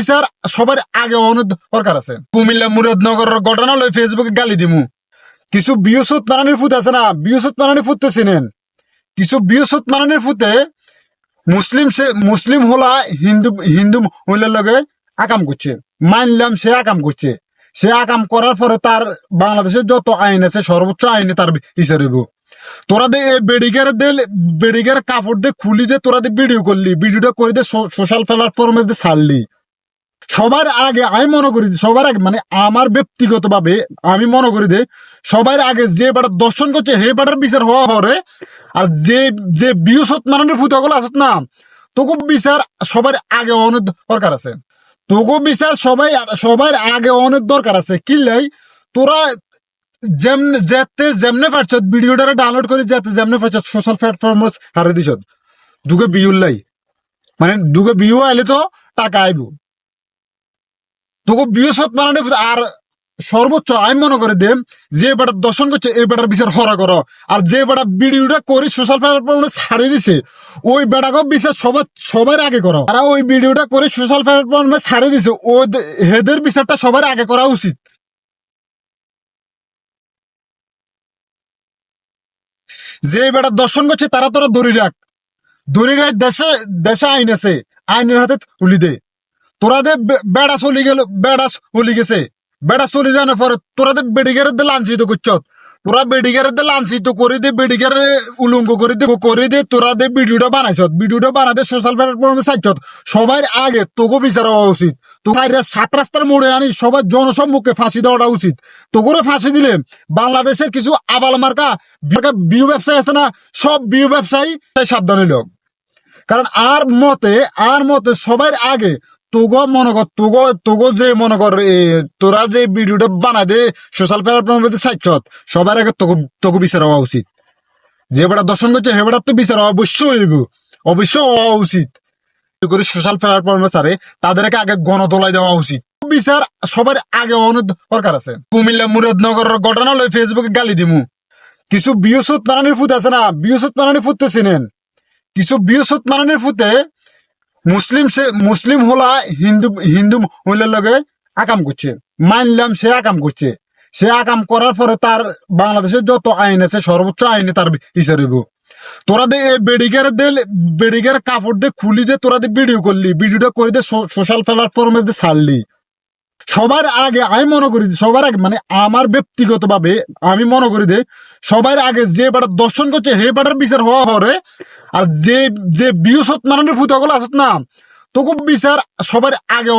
বিচার সবার আগে দরকার আছে। কুমিল্লা মুরাদনগরের ঘটনা হলো ফেসবুকে গালি দিমু। কিছু বিয়সুত মানানির ফুট আছে না? বিয়সুত মানানির ফুট তো চিনেন। কিছু বিয়সুত মানানির ফুটে মুসলিম সে, মুসলিম হলা হিন্দু হিন্দু হইলের লগে আকাম করছে। মানলাম সে আকাম করছে। সে আকাম করার পরে তার বাংলাদেশের যত আইন আছে, সর্বোচ্চ আইনে তার বিচার হইব। তোরা দে বেডিগের দে, বেডিগের কাপড় দিয়ে খুলি দে, তোরা দে ভিডিও করলি। ভিডিওটা করে দে সোশ্যাল প্ল্যাটফর্মে দে ছাড়লি। সবার আগে আমি মনে করি সবার আগে মানে আমার ব্যক্তিগত ভাবে আমি মনে করি দে সবার আগে যে বেটার দর্শন করছে হে বেটার বিচার হওয়া হরে। আর যে যে বিয়সত মানের ফুটাগুলো আছে না, তোকে বিচার সবার আগে অনেক দরকার আছে। তোকে বিচার সবাই, সবার আগে অনেক দরকার আছে। কি কিল্লাই তোরা যেমনে যেতে যেমনে পারছ ভিডিওটা ডাউনলোড করে যেতে যেমনে পারছ সোশ্যাল প্ল্যাটফর্ম হারে দিছ। দুগে বিউল লাই। মানে দুগে বিউ আইলে তো টাকা আইব। বিয়ে সৎ বানানো আর সর্বোচ্চ আমি মনে করে দেম যে বেটা দর্শন করছে, এই বেটার বিচার হরা করো আর যে বেটা ভিডিওটা করে সোশ্যাল প্ল্যাটফর্মে ছাড়িয়ে দিছে, ওই বেটাকে বিচার সবার সবার আগে করো। আর ওই ভিডিওটা করে সোশ্যাল প্ল্যাটফর্মে ছাড়িয়ে দিছে ও হেদের বিচারটা সবার আগে করা উচিত। যে বেটা দর্শন করছে, তারা তোরা দড়ি রাখ। দড়ি রাখ, দেশে দেশে আইন আছে, আইনের হাতে তুলি দে। তোরা দে বেড়া চলি গেল বেড়া চলি গেছে। বেড়া চলে যাওয়ার পরে তোরা দে বেডিগারের দে লাঞ্ছিত করছ, তোরা বেডিগারের দে লাঞ্ছিত করে দে বেডিগার উলঙ্গ করে দে করে দে, তোরা দে ভিডিওটা বানাইছ, ভিডিওটা বানাতে সোশ্যাল প্ল্যাটফর্মে চাইছ, সবার আগে তোকে বিচার হওয়া উচিত। তো সাত রাস্তার মোড়ে আনি, সবার জনসম্মুখে ফাঁসি দেওয়াটা উচিত। তো ফাঁসি দিলে বাংলাদেশের কিছু আবাল মার্কা বিউ ব্যবসায়ী আছে না, সব বিউ ব্যবসায়ী সাবধানে লোক। কারণ আর মতে আর মতে সবার আগে তোগো মনে কর, তোগো তোগো যে মনে কর তোরা যে ভিডিওটা বানাই দে সোশ্যাল প্ল্যাটফর্মে সাইছত সবার আগে তোকে তোকে বিচার হওয়া উচিত। যে বেটা দর্শন করছে হে বেটার তো বিচার অবশ্যই হইব, অবশ্যই হওয়া উচিত। করে সোশ্যাল প্ল্যাটফর্মে সারে তাদেরকে আগে গণতলায় দেওয়া উচিত। বিচার সবার আগে অনেক দরকার আছে। কুমিল্লা মুরাদনগরের ঘটনা হলো ফেসবুকে গালি দিমু। কিছু বিয়সুত মানানির ফুট আছে না? বিয়সুত মানানির ফুট তো চিনেন। কিছু বিয়সুত মানানির ফুটে মুসলিম সে মুসলিম হলা হিন্দু হিন্দু হইলের লগে আকাম করছে। মানলাম সে আকাম করছে। সে আকাম করার পরে তার বাংলাদেশের যত আইন আছে, সর্বোচ্চ আইনে তার বিচার হইব। তোরা দে বেডিগের দে, বেডিগের কাপড় দিয়ে খুলি দে, তোরা দিয়ে ভিডিও করলি। ভিডিওটা করে দে সোশ্যাল প্ল্যাটফর্মে দে ছাড়লি। সবার আগে আমি মনে করি সবার আগে মানে আমার ব্যক্তিগত ভাবে আমি মনে করি দে সবার আগে যে বেটার দর্শন করছে হে বেটার বিচার হওয়া হরে আর যে যে বিয়সত মানের ফুটাগুলো আসত না তোকে বিচার সবার আগে